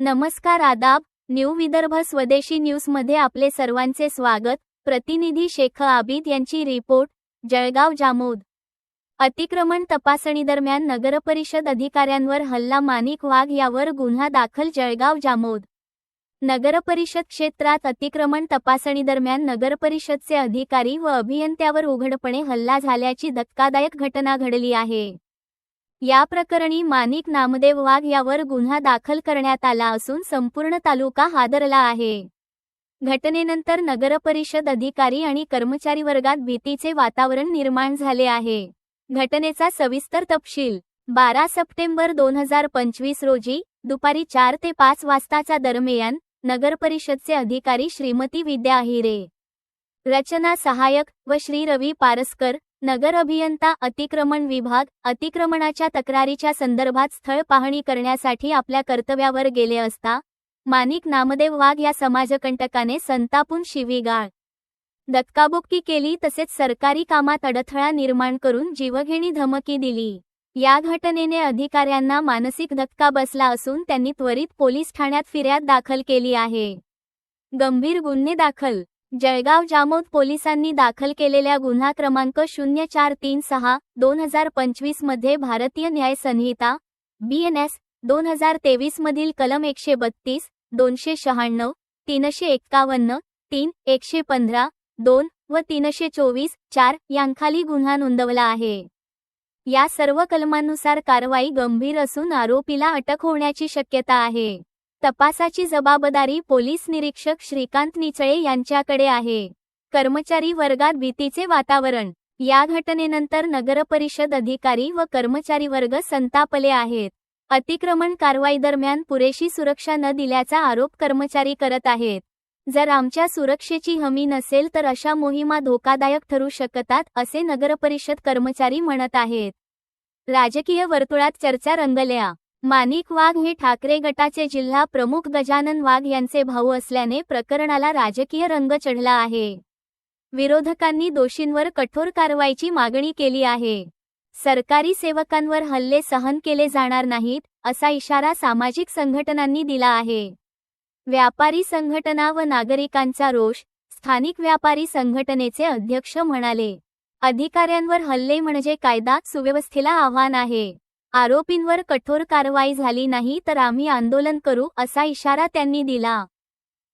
नमस्कार आदाब न्यू विदर्भ स्वदेशी न्यूजमध्ये आपले सर्वांचे स्वागत. प्रतिनिधी शेख आबिद यांची रिपोर्ट जळगाव जामोद. अतिक्रमण तपासणीदरम्यान नगरपरिषद अधिकाऱ्यांवर हल्ला मानिक वाघ यावर गुन्हा दाखल जळगाव जामोद. नगरपरिषद क्षेत्रात अतिक्रमण तपासणीदरम्यान नगरपरिषदचे अधिकारी व अभियंत्यावर उघडपणे हल्ला झाल्याची धक्कादायक घटना घडली आहे. या प्रकरणी मानिक नामदेव वाघ यावर गुन्हा दाखल करण्यात आला असून संपूर्ण तालुका हादरला आहे. घटनेनंतर नगरपरिषद अधिकारी आणि कर्मचारी वर्गात भीतीचे वातावरण निर्माण झाले आहे. घटनेचा सविस्तर तपशील बारा सप्टेंबर दोन हजार पंचवीस रोजी दुपारी चार ते पाच वाजताच्या दरम्यान नगरपरिषदचे अधिकारी श्रीमती विद्या अहिरे. रचना सहायक व श्री रवी पारसकर नगर अभियंता अतिक्रमण विभाग अतिक्रमणाच्या तक्रारीच्या संदर्भात स्थळ पाहणी करण्यासाठी आपल्या कर्तव्यावर गेले असता मानिक नामदेव वाघ या समाजकंटकाने संतापून शिवीगाळ. धक्काबुक्की केली तसेच सरकारी कामात अडथळा निर्माण करून जीवघेणी धमकी दिली. या घटनेने अधिकाऱ्यांना मानसिक धक्का बसला असून त्यांनी त्वरित पोलीस ठाण्यात फिर्याद दाखल केली आहे. गंभीर गुन्हे दाखल. जळगाव जामोद पोलिसांनी दाखल केलेल्या गुन्हा क्रमांक शून्य चार तीन सहा दोन हजार पंचवीसमध्ये भारतीय न्याय संहिता बी एन एस दोन हजार तेवीस मधील कलम एकशे बत्तीस दोनशे शहाण्णव तीनशे एक्कावन्न तीन एकशे पंधरा दोन व तीनशे चोवीस चार यांखाली गुन्हा नोंदवला आहे. या सर्व कलमांनुसार कारवाई गंभीर असून आरोपीला अटक होण्याची शक्यता आहे. तपासाची जबाबदारी पोलीस निरीक्षक श्रीकांत निचळे यांच्याकडे आहे. कर्मचारी वर्गात भीतीचे वातावरण. या घटनेनंतर नगरपरिषद अधिकारी व कर्मचारी वर्ग संतापले आहेत. अतिक्रमण कारवाई दरम्यान पुरेशी सुरक्षा न दिल्याचा आरोप कर्मचारी करत आहेत. जर आमच्या सुरक्षेची हमी नसेल तर अशा मोहिमा धोकादायक ठरू शकतात असे नगरपरिषद कर्मचारी म्हणत आहेत. राजकीय वर्तुळात चर्चा रंगल्या. मानिक वाघ हे ठाकरे गटाचे जिल्हा प्रमुख गजानन वाघ यांचे भाऊ असल्याने प्रकरणाला राजकीय रंग चढला आहे. विरोधकांनी दोषींवर कठोर कारवाईची मागणी केली आहे. सरकारी सेवकांवर हल्ले सहन केले जाणार नाहीत असा इशारा सामाजिक संघटनांनी दिला आहे. व्यापारी संघटना व नागरिकांचा रोष स्थानिक व्यापारी संघटनेचे अध्यक्ष म्हणाले. अधिकाऱ्यांवर हल्ले म्हणजे कायदा सुव्यवस्थेला आव्हान आहे. आरोपींवर कठोर कारवाई झाली नाही तर आम्ही आंदोलन करू असा इशारा त्यांनी दिला.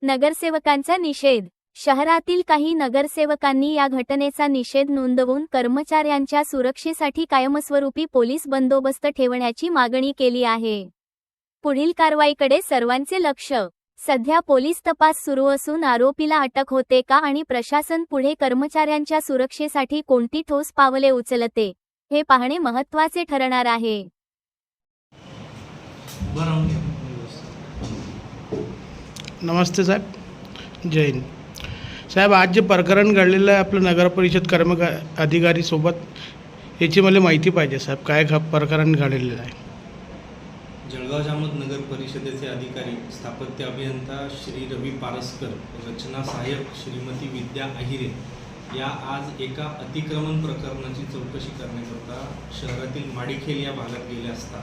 नगरसेवकांचा निषेध. शहरातील काही नगरसेवकांनी या घटनेचा निषेध नोंदवून कर्मचाऱ्यांच्या सुरक्षेसाठी कायमस्वरूपी पोलीस बंदोबस्त ठेवण्याची मागणी केली आहे. पुढील कारवाईकडे सर्वांचे लक्ष. सध्या पोलीस तपास सुरू असून आरोपीला अटक होते का आणि प्रशासन पुढे कर्मचाऱ्यांच्या सुरक्षेसाठी कोणती ठोस पावले उचलते हे पाहणे महत्त्वाचे ठरणार आहे. नमस्ते साहेब. जय हिंद. साहेब आज जे प्रकरण घडलेलं आहे आपलं नगरपरिषद कर्म अधिकारीसोबत याची मला माहिती पाहिजे साहेब काय प्रकरण घडलेलं आहे. जळगाव जामोद नगर परिषदेचे अधिकारी स्थापत्य अभियंता श्री रवी पारसकर रचना सहाय्यक श्रीमती विद्या अहिरे या आज एका अतिक्रमण प्रकरणाची चौकशी करण्याकरता शहरातील माडिखेल या भागात गेले असता.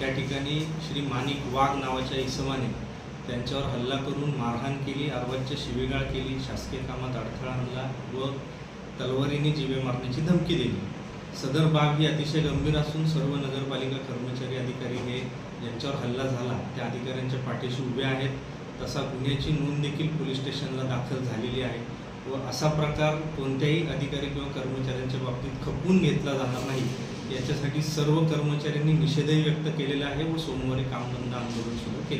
त्या ठिकाणी श्री माणिक वाघ नावाच्या इसमाने त्यांच्यावर हल्ला करून मारहाण केली अर्वाच्य शिवेगाळ केली शासकीय कामात अडथळा आणला व तलवारीने जीवे मारण्याची धमकी दिली. सदर बाब ही अतिशय गंभीर असून सर्व नगरपालिका कर्मचारी अधिकारी हे ज्यांच्यावर हल्ला झाला त्या अधिकाऱ्यांच्या पाठीशी उभे आहेत. तसा गुन्ह्याची नोंद देखील पोलीस स्टेशनला दाखल झालेली आहे. व असा प्रकार कोणत्याही अधिकारी किंवा कर्मचाऱ्यांच्या बाबतीत खपवून घेतला जाणार नाही. याच्यासाठी सर्व कर्मचाऱ्यांनी निषेधही व्यक्त केलेला आहे व सोमवारी कामबंद आंदोलन सुरू केले.